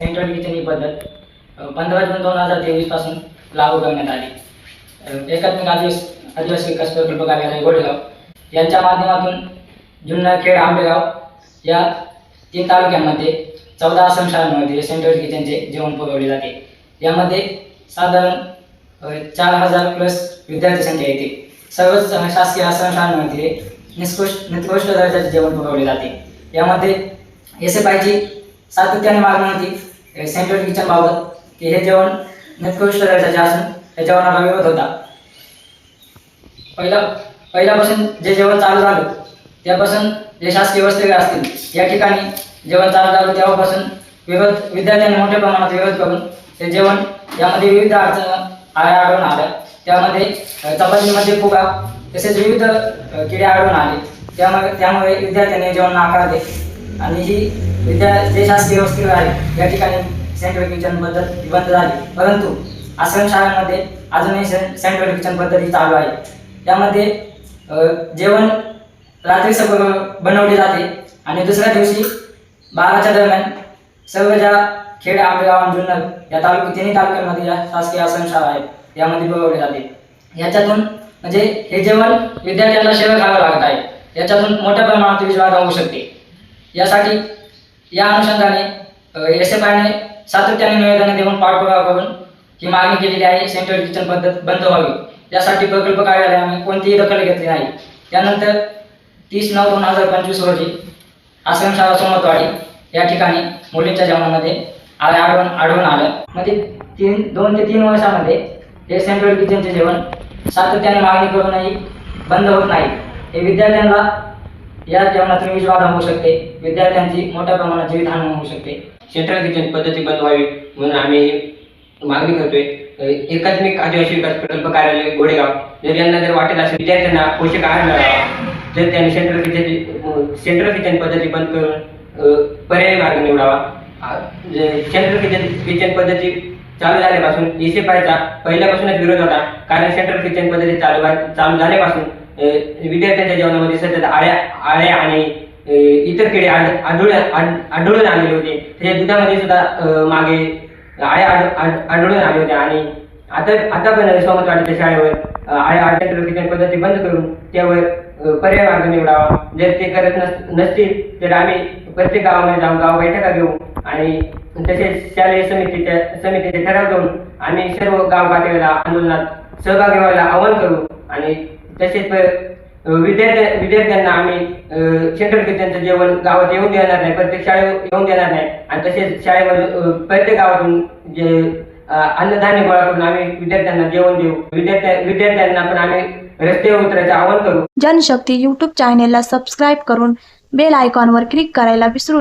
Central kitchen ही पद्धत पंधरा जून दोन हजार तेवीसपासून लागू करण्यात आली. एकात्मिक आदिवास आदिवासी विकास प्रकल्प कार्यालय गोडेगाव यांच्या माध्यमातून जुन्नर खेड आंबेगाव या तीन तालुक्यांमध्ये चौदा आश्रमशाळांमध्ये सेंट्रल किचनचे जेवण पुरवले जाते. यामध्ये साधारण चार हजार प्लस विद्यार्थी संख्या येते. सर्वच शासकीय आश्रमशाळांमध्ये निष्कृष्ट निकृष्ट दर्जाचे जेवण पुरवले जाते. यामध्ये एस एफ आयची सातत्याने मागणी होती. सेंट्रल किचन बाबत की हे जेवण निकृष्ट दर्जाचे असून हे जेवणाला विरोध होता. पहिला पहिल्यापासून जे जेवण चालू झालं त्यापासून जे शासकीय वसतिगृह असतील या ठिकाणी जेवण चालू झालं तेव्हापासून विरोध विद्यार्थ्यांनी मोठ्या प्रमाणात विरोध करून ते जेवण यामध्ये विविध अडचण आळ्या आढळून आल्या. त्यामध्ये चपातीमध्ये फुगा तसेच विविध किडे आढळून आले. त्यामुळे त्यामुळे विद्यार्थ्यांनी जेवण नाकारले आणि ही विद्या जे शासकीय वसतिगृह आहे या ठिकाणी सेंट्रल किचन पद्धत बंद झाली. परंतु आश्रमशाळांमध्ये अजूनही से- सेंट्रल किचन पद्धती चालू आहे. यामध्ये जेवण रात्री सगळं बनवले जाते आणि दुसऱ्या दिवशी बाराच्या दरम्यान सर्व ज्या खेड आंबेगाव आणि जुन्नर या तालुक्या तिन्ही तालुक्यांमध्ये या शासकीय आश्रमशाळा आहेत. यामध्ये बनवले जाते. याच्यातून म्हणजे हे जेवण विद्यार्थ्यांना सेवा करावं लागत आहे. याच्यातून मोठ्या प्रमाणात विश्वास होऊ शकते. यासाठी या अनुषंगाने एस एफ आयने सातत्याने निवेदन देऊन पाठपुरावा करून ही मागणी केलेली आहे सेंट्रल किचन पद्धत बंद व्हावी. यासाठी प्रकल्प कार्यालयाने कोणतीही दखल घेतली नाही. त्यानंतर तीस नऊ दोन हजार पंचवीस रोजी आश्रमशाळा सोमतवाडी या ठिकाणी मुलींच्या जेवणामध्ये आले आढळून आढळून आलं. म्हणजे तीन दोन ते तीन वर्षामध्ये हे सेंट्रल किचनचे जेवण सातत्याने मागणी करूनही बंद होत नाही. हे विद्यार्थ्यांना या जेवणात विषबाधा होऊ शकते. विद्यार्थ्यांची मोठ्या प्रमाणात जीवितहानी होऊ शकते. सेंट्रल किचन पद्धती बंद व्हावी म्हणून आम्ही मागणी करतोय. एकात्मिक आदिवासी विकास प्रकल्प कार्यालय गोडेगाव. जर यांना जर वाटेल असेल विद्यार्थ्यांना पोषक आहार मिळावा. जर त्यांनी सेंट्रल किचन सेंट्रल किचन पद्धती बंद करून पर्यायी मार्ग निवडावा. सेंट्रल किचन किचन पद्धती चालू झाल्यापासून ई सी पायचा पहिल्यापासूनच विरोध होता. कारण सेंट्रल किचन पद्धती चालू चालू झाल्यापासून विद्यार्थ्यांच्या जीवनामध्ये सतत आळ्या आळ्या आणि इतर किडे आढळून आढळून आलेले होते. त्याच्या दुधामध्ये सुद्धा मागे आळ्या आढळून आले होते. आणि आता आता पण सोमतवाडीच्या शाळेवर. आळ्या आढळून पद्धती बंद करून त्यावर पर्याय मार्ग निवडावा. जर ते करत नस- नसतील तर आम्ही प्रत्येक गावामध्ये जाऊन गाव बैठका घेऊ. आणि तसेच शालेय समितीच्या समितीचे ठराव घेऊन आम्ही सर्व गाव पातळीला आंदोलनात सहभागी व्हायला आवाहन करू. आणि तसेच विद्यार्थ्या विद्यार्थ्यांना आम्ही सेंट्रल किचनचं जेवण गावात येऊन देणार नाही प्रत्येक शाळेत येऊन देणार नाही. आणि तसेच शाळेमध्ये प्रत्येक गावातून जे अन्नधान्य गोळा करून आम्ही विद्यार्थ्यांना जेवण देऊ. विद्यार्थ्या विद्यार्थ्यांना पण आम्ही रस्ते उतरायचं आवाहन करू. जनशक्ती युट्यूब चॅनेलला सबस्क्राईब करून बेल आयकॉनवर क्लिक करायला विसरू